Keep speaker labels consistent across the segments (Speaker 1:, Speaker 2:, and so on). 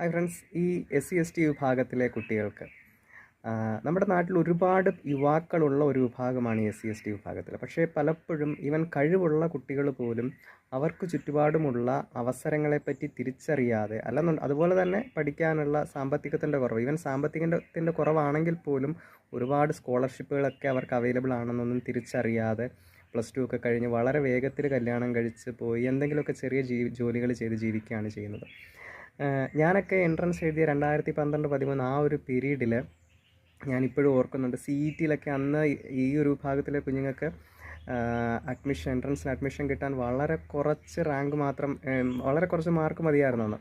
Speaker 1: Hi friends ഈ S C S T വിഭാഗത്തിലെ കുട്ടികൾക്ക് നമ്മുടെ നാട്ടിൽ ഒരുപാട് യുവാക്കളുള്ള ഒരു വിഭാഗമാണ് എസ് സി എസ് ടി വിഭാഗത്തിൽ പക്ഷേ പലപ്പോഴും ഇവൻ കഴിവുള്ള കുട്ടികൾ പോലും അവർക്ക് ചുറ്റുപാടുമുള്ള അവസരങ്ങളെപ്പറ്റി തിരിച്ചറിയാതെ അല്ലെന്നു അതുപോലെ തന്നെ പഠിക്കാനുള്ള സാമ്പത്തികത്തിന്റെ കുറവ് ഇവൻ സാമ്പത്തികത്തിന്റെ കുറവാണെങ്കിൽ പോലും ഒരുപാട് സ്കോളർഷിപ്പുകളൊക്കെ അവർക്ക് അവൈലബിൾ ആണെന്നൊന്നും തിരിച്ചറിയാതെ പ്ലസ് ടു ഒക്കെ കഴിഞ്ഞ് വളരെ വേഗത്തിൽ കല്യാണം കഴിച്ച് പോയി എന്തെങ്കിലുമൊക്കെ ചെറിയ ജോലികൾ ചെയ്ത് ജീവിക്കുകയാണ് ചെയ്യുന്നത്. ഞാനൊക്കെ എൻട്രൻസ് എഴുതിയ രണ്ടായിരത്തി പന്ത്രണ്ട് പതിമൂന്ന് ആ ഒരു പീരീഡിൽ ഞാനിപ്പോഴും ഓർക്കുന്നുണ്ട്. സി ഇ ടിയിലൊക്കെ അന്ന് ഈ ഒരു വിഭാഗത്തിലെ കുഞ്ഞുങ്ങൾക്ക് അഡ്മിഷൻ എൻട്രൻസിന് അഡ്മിഷൻ കിട്ടാൻ വളരെ കുറച്ച് റാങ്ക് മാത്രം വളരെ കുറച്ച് മാർക്ക് മതിയായിരുന്നു അന്ന്.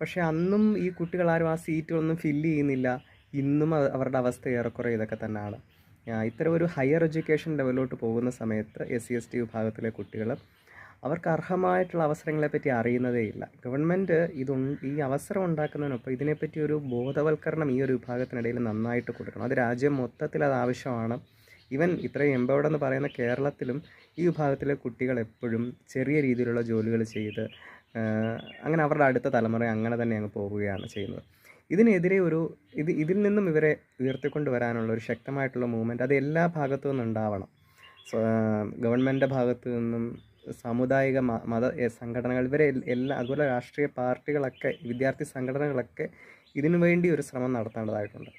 Speaker 1: പക്ഷേ അന്നും ഈ കുട്ടികളാരും ആ സീറ്റുകളൊന്നും ഫില്ല് ചെയ്യുന്നില്ല. ഇന്നും അവരുടെ അവസ്ഥ ഏറെക്കുറെ ഇതൊക്കെ തന്നെയാണ്. ഇത്തരം ഒരു ഹയർ എഡ്യൂക്കേഷൻ ലെവലിലോട്ട് പോകുന്ന സമയത്ത് എസ് സി എസ് ടി വിഭാഗത്തിലെ കുട്ടികൾ അവർക്ക് അർഹമായിട്ടുള്ള അവസരങ്ങളെപ്പറ്റി അറിയുന്നതേ ഇല്ല. ഗവൺമെന്റ് ഇത് ഈ അവസരം ഉണ്ടാക്കുന്നതിനൊപ്പം ഇതിനെപ്പറ്റി ഒരു ബോധവൽക്കരണം ഈ ഒരു വിഭാഗത്തിനിടയിൽ നന്നായിട്ട് കൊടുക്കണം അത് രാജ്യം മൊത്തത്തിൽ അത് ആവശ്യമാണ്. ഇവൻ ഇത്രയും എംപവേർഡ് എന്ന് പറയുന്ന കേരളത്തിലും ഈ വിഭാഗത്തിലെ കുട്ടികൾ എപ്പോഴും ചെറിയ രീതിയിലുള്ള ജോലികൾ ചെയ്ത് അങ്ങനെ അവരുടെ അടുത്ത തലമുറ അങ്ങനെ തന്നെ അങ്ങ് പോവുകയാണ് ചെയ്യുന്നത്. ഇതിനെതിരെ ഒരു ഇത് ഇതിൽ നിന്നും ഇവരെ ഉയർത്തിക്കൊണ്ട് വരാനുള്ള ഒരു ശക്തമായിട്ടുള്ള മൂവ്മെന്റ് അത് എല്ലാ ഭാഗത്തു നിന്നും ഉണ്ടാവണം ഗവൺമെന്റിന്റെ ഭാഗത്തു നിന്നും സാമുദായിക മത സംഘടനകൾ ഇവരെ എല്ലാ അതുപോലെ രാഷ്ട്രീയ പാർട്ടികളൊക്കെ വിദ്യാർത്ഥി സംഘടനകളൊക്കെ ഇതിനു വേണ്ടി ഒരു ശ്രമം നടത്തേണ്ടതായിട്ടുണ്ട്.